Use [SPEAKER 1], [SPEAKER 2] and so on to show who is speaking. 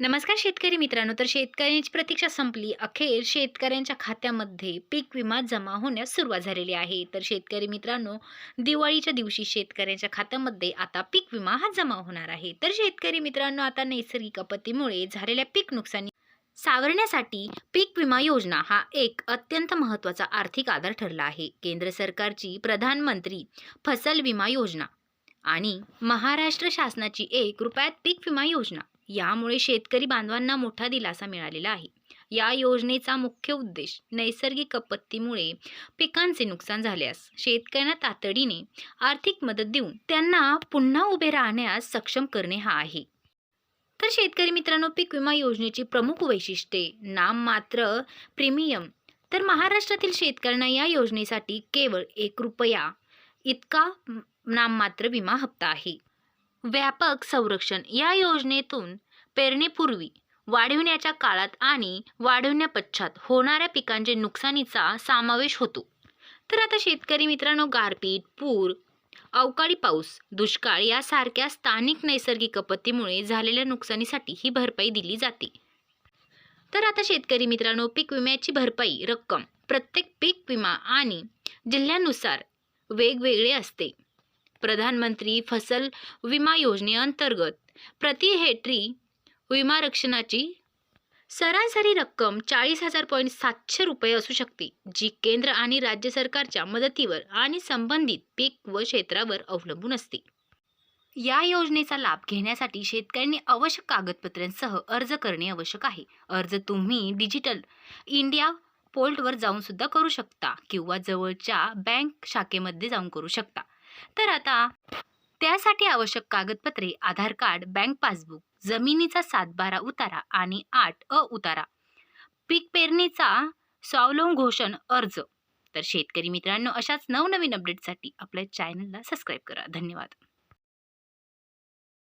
[SPEAKER 1] नमस्कार शेतकरी मित्रांनो. तर शेतकऱ्यांची प्रतीक्षा संपली. अखेर शेतकऱ्यांच्या खात्यामध्ये पीक विमा जमा होण्यास सुरुवात झालेली आहे. तर शेतकरी मित्रांनो दिवाळीच्या दिवशी शेतकऱ्यांच्या खात्यामध्ये आता पीक विमा हा जमा होणार आहे. तर शेतकरी मित्रांनो आता नैसर्गिक आपत्तीमुळे झालेल्या पीक नुकसानी सावरण्यासाठी पीक विमा योजना हा एक अत्यंत महत्त्वाचा आर्थिक आधार ठरला आहे. केंद्र सरकारची प्रधानमंत्री फसल विमा योजना आणि महाराष्ट्र शासनाची एक रुपयात पीक विमा योजना यामुळे शेतकरी बांधवांना मोठा दिलासा मिळालेला आहे. या योजनेचा मुख्य उद्देश नैसर्गिक आपत्तीमुळे पिकांचे नुकसान झाल्यास शेतकऱ्यांना तातडीने आर्थिक मदत देऊन त्यांना पुन्हा उभे राहण्यास सक्षम करणे हा आहे. तर शेतकरी मित्रांनो पीक विमा योजनेची प्रमुख वैशिष्ट्ये नाममात्र प्रीमियम. तर महाराष्ट्रातील शेतकऱ्यांना या योजनेसाठी केवळ एक रुपया इतका नाममात्र विमा हप्ता आहे. व्यापक संरक्षण या योजनेतून पेरणीपूर्वी वाढविण्याच्या काळात आणि वाढवण्यापश्चात होणाऱ्या पिकांचे नुकसानीचा समावेश होतो. तर आता शेतकरी मित्रांनो गारपीट पूर अवकाळी पाऊस दुष्काळ यासारख्या स्थानिक नैसर्गिक आपत्तीमुळे झालेल्या नुकसानीसाठी ही भरपाई दिली जाते. तर आता शेतकरी मित्रांनो पीक विम्याची भरपाई रक्कम प्रत्येक पीक विमा आणि जिल्ह्यानुसार वेगवेगळे असते. प्रधानमंत्री फसल विमा योजनेअंतर्गत. प्रति हेक्टरी विमा रक्षणाची सरासरी रक्कम चाळीस हजार पॉईंट सातशे रुपये असू शकते जी केंद्र आणि राज्य सरकारच्या मदतीवर आणि संबंधित पीक व क्षेत्रावर अवलंबून असते. या योजनेचा लाभ घेण्यासाठी शेतकऱ्यांनी आवश्यक कागदपत्रांसह अर्ज करणे आवश्यक आहे. अर्ज तुम्ही डिजिटल इंडिया पोर्टवर जाऊन सुद्धा करू शकता किंवा जवळच्या बँक शाखेमध्ये जाऊन करू शकता. तर आता त्यासाठी आवश्यक कागदपत्रे आधार कार्ड बँक पासबुक जमिनीचा सातबारा उतारा आणि आठ अ उतारा. पीक पेरणीचा स्वावलंब घोषण अर्ज. तर शेतकरी मित्रांनो अशाच नवनवीन अपडेटसाठी आपल्या चॅनलला सबस्क्राईब करा. धन्यवाद.